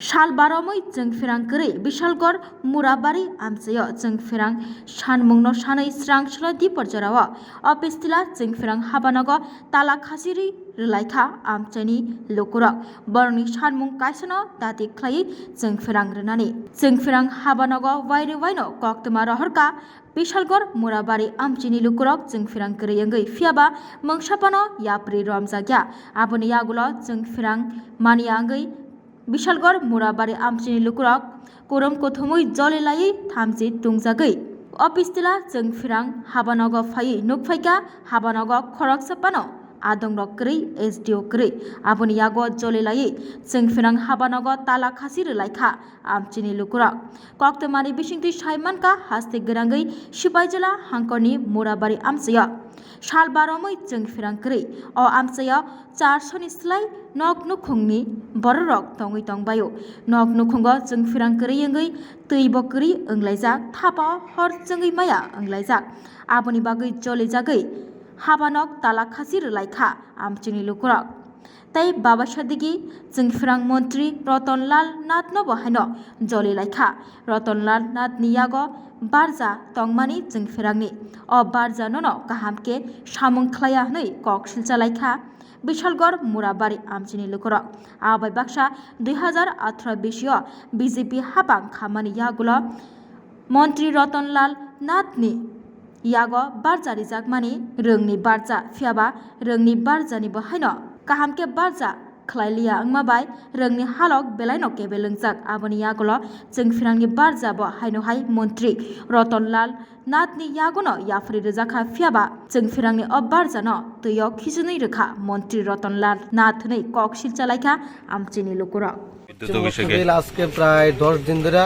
सालबारामै जों फिरांकरै बिशालगड़ मुराबारि आमचेयो जों फिरां सानमुंनो सानै स्रां सलदि परजराव अपिस्तिला जों फिरां हाबानग ताला खासिरि रलायखा आमचेनि लुकुरक बरनि सानमुं कायसनो दाति ख्लायै जों फिरां रनानि जों फिरां हाबानग वाइरे वाइनो कक्तमा रहरका बिशालगड़ मुराबारि आमचिनि लुकुरक जों फिरां गरैयंगै फियाबा मंसापानो याप्रि रमजाग्या आबनि यागुलो जों फिरां मानियांगै बिशालगड़ मुराबारि आमचिनि लुकुरक कोरम कोथमै जलेलायै थामजि तुंजागै अपिस्तिला जों फिरां हाबानग फायै नुकफाइका हाबानग खरक सापानो adongrok kri sdo kri aboni yago jole lai sing finang habanago tala khasir lai kha amchini lukura koktemani bisingti shaiman ka haste gerangai sipai jela hankoni morabari amsiya সালবারমই চং ফিরাংক্রি অ আমচায় চারশনি স্লাই নক নুখুংনি বড় rock টঙই টংবায়ু knock নুখুঙ্গ চং ফিরাংক্রি ইংগই তৈ বকরি ওংলাইজাক থাপা হর চঙ্গই মায়া ওংলাইজাক আবনি বাগৈ চলে জাগৈ हाबानक ताला खासि रलायखा आमचिनि लुकुरक তাই বাবা সাদিকি जोंफिरां मन्त्रि रतनलाल नाथनो बहायनो जलिलायखा रतनलाल नाथ नियाग बारजा तंमानि जोंफिरांनि अ बारजा ननो गाहामके सामुं ख्लाया नै कक सिलचालायखा বিশালগড় মুরাবাড়ি আমচিনি লুকর আবাই বাক্সা দুই হাজার আঠারো বিশিয় বিজেপি হাবাং খামানি ইয়াগুলো মন্ত্রী রতনলাল নাথনি ইয়াগ बारजानि जागमानि रोंनि बारजा फियाबा रोंनि बारजानि बहायनो काहामके बारजा ख्लायलिया अंमाबाय रोंनि हालक बेलायनो केबे लोंजाक आबनि यागल जों फिरांनि बारजा बहायनोहाय मन्त्रि रतनलाल नाथनि यागनो याफ्रि रोजाखा फियाबा जों फिरांनि अब बारजानो तैयो खिजुनै रोखा मन्त्रि रतनलाल नाथनै কক सिलचालायखा आमचिनि लुकुरा বিদ্যুৎ অভিষেকে বিল আজকে প্রায় দশ দিন ধরে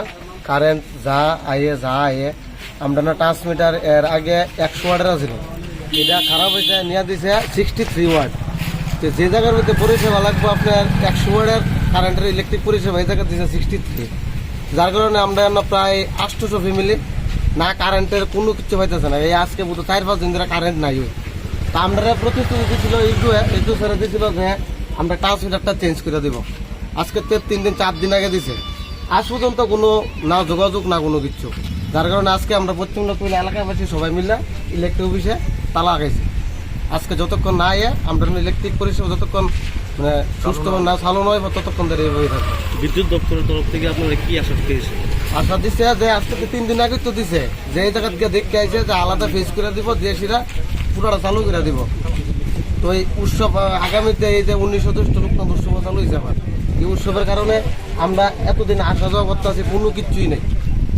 কারেন্ট যা আয়ে যা আয়ে আমরা না ট্রান্সমিটার এর আগে একশো ওয়ার্ডের ছিল এটা খারাপ হয়েছে, নিয়ে দিছে সিক্সটি থ্রি ওয়ার্ড তো যে জায়গার মধ্যে পরিষেবা লাগবে আপনার একশো ওয়ার্ডের কারেন্টের ইলেকট্রিক পরিষেবা, এই জায়গা দিছে সিক্সটি থ্রি যার কারণে আমরা প্রায় আটশোশো ফ্যামিলি না কারেন্টের কোনো কিছু পাইতেছে না। এই আজকে মতো চার পাঁচ দিন ধরে কারেন্ট নাই তা আমরা প্রতিশ্রুতি দিয়েছিল এইটু এইটু ছেড়ে দিয়েছিল যে আমরা ট্রান্সমিটারটা চেঞ্জ করে দিব। আজকে তিন দিন, চার দিন আগে দিছে। আজ পর্যন্ত কোনো না যোগাযোগ, না কোনো কিছু। যার কারণে আজকে আমরা পশ্চিম লক্ষ্মী এলাকাবাসী সবাই মিলে ইলেকট্রিক অফিসে তালা লাগাইছি। আজকে যতক্ষণ না এ আমরা ইলেকট্রিক পরিষেবা যতক্ষণ মানে সুস্থ না চালু নয় বা ততক্ষণ ধরে এইভাবে থাকবে। বিদ্যুৎ দপ্তরের তরফ থেকে আপনারা কি আশা পেয়েছেন? আশা দিচ্ছে যে আজ থেকে তিন দিন আগে তো দিছে। যে এই জায়গা থেকে দেখতে আইছে যে আলাদা ফেস করে দিব দিয়ে সেটা পুরোটা চালু করে দিব। তো এই উৎসব আগামীতে এই যে উনিশশো লোকনাথ উৎসব চালু হয়েছে আমার এই উৎসবের কারণে আমরা এতদিন আসা যাওয়া করতে আছি কোনো কিছুই নেই।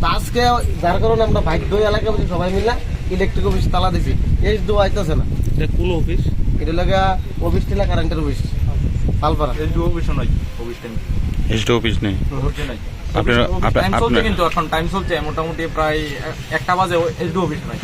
তা আজকে যার কারণে আমরা বাধ্য এলাকা সবাই মিলে ইলেকট্রিক অফিস তালা দিছি। এই দু আইতেছে না এটা কোন অফিস এটা লাগে অফিস টিলা কারেন্টের অফিস পালপাড়া। এসডিও অফিসও নাই অফিস টাইম এসডি অফিস নেই। অফিসে নাই। আপনারা- টাইম আপনারা- চলছে কিন্তু এখন টাইম চলছে মোটামুটি প্রায় একটা বাজে এসডিও অফিস নাই।